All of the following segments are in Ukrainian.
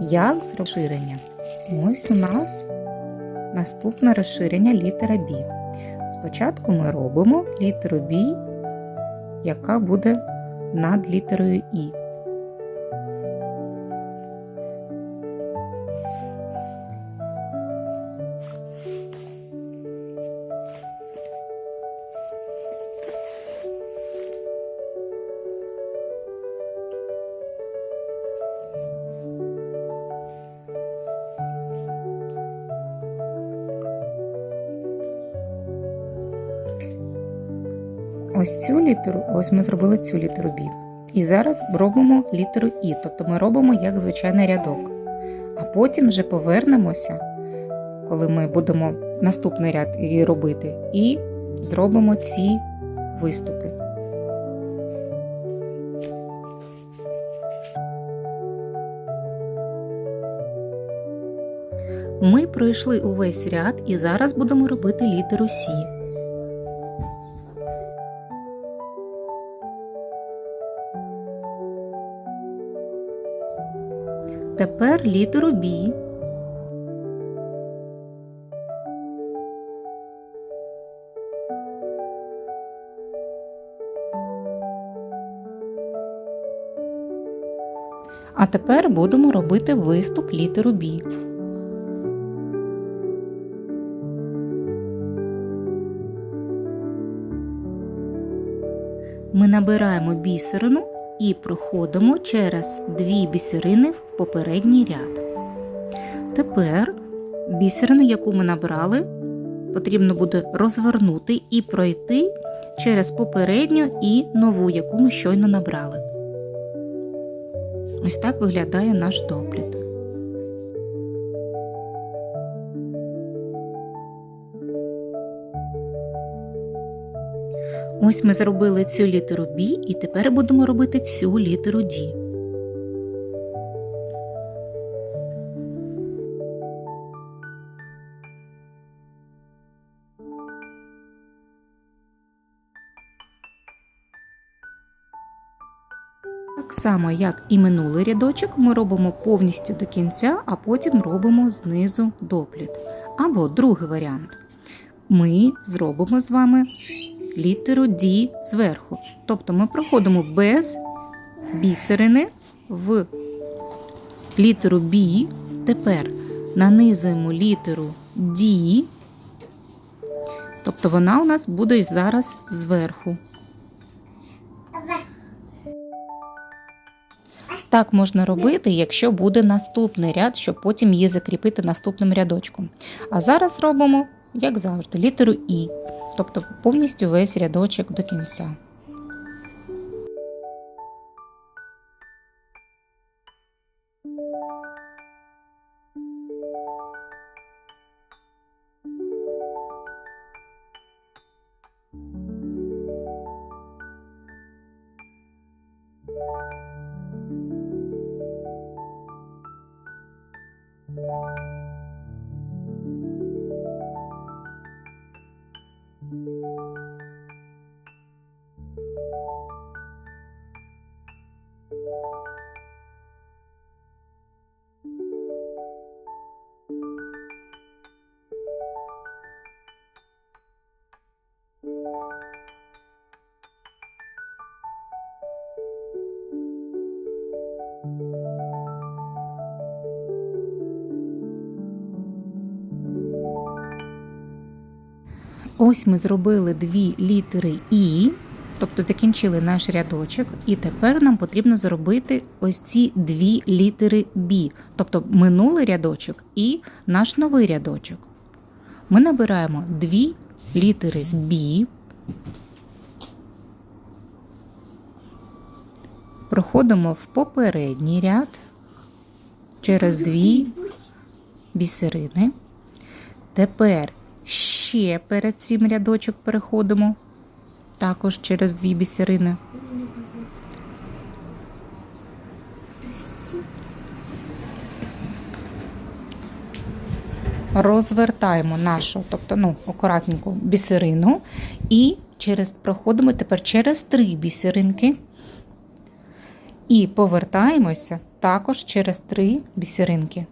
Як з розширення? Ось у нас наступне розширення літера Б. Спочатку ми робимо літеру Б, яка буде над літерою І. Ось цю літеру, ось ми зробили цю літеру Б. І зараз робимо літеру І, тобто ми робимо як звичайний рядок. А потім вже повернемося, коли ми будемо наступний ряд її робити, і зробимо ці виступи. Ми пройшли увесь ряд і зараз будемо робити літеру Сі. Тепер літеру Б. А тепер будемо робити виступ літеру Б. Ми набираємо бісерину і проходимо через дві бісерини в попередній ряд. Тепер бісерину, яку ми набрали, потрібно буде розвернути і пройти через попередню і нову, яку ми щойно набрали. Ось так виглядає наш доплід. Ось ми зробили цю літеру B і тепер будемо робити цю літеру D. Так само, як і минулий рядочок, ми робимо повністю до кінця, а потім робимо знизу доплід. Або другий варіант. Ми зробимо з вами літеру D зверху. Тобто ми проходимо без бісерини в літеру B. Тепер нанизуємо літеру D, тобто вона у нас буде зараз зверху. Так можна робити, якщо буде наступний ряд, щоб потім її закріпити наступним рядочком. А зараз робимо, як завжди, літеру І, тобто повністю весь рядочок до кінця. Ось ми зробили дві літери І, тобто закінчили наш рядочок, і тепер нам потрібно зробити ось ці дві літери Б, тобто минулий рядочок і наш новий рядочок. Ми набираємо дві літери Б, проходимо в попередній ряд через дві бісерини. Тепер ще перед цим рядочок переходимо, також через дві бісерини. Розвертаємо нашу, тобто ну, акуратненьку бісерину і через, проходимо тепер через три бісеринки і повертаємося також через три бісеринки.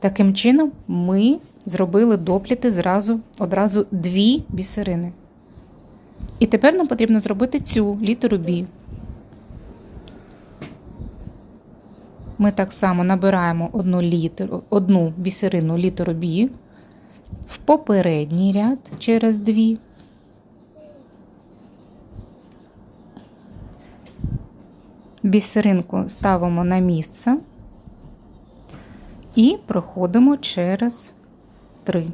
Таким чином, ми зробили допліти зразу, одразу дві бісерини. І тепер нам потрібно зробити цю літеру B. Ми так само набираємо одну, літеру, одну бісерину літеру B в попередній ряд через дві. Бісеринку ставимо на місце і проходимо через три.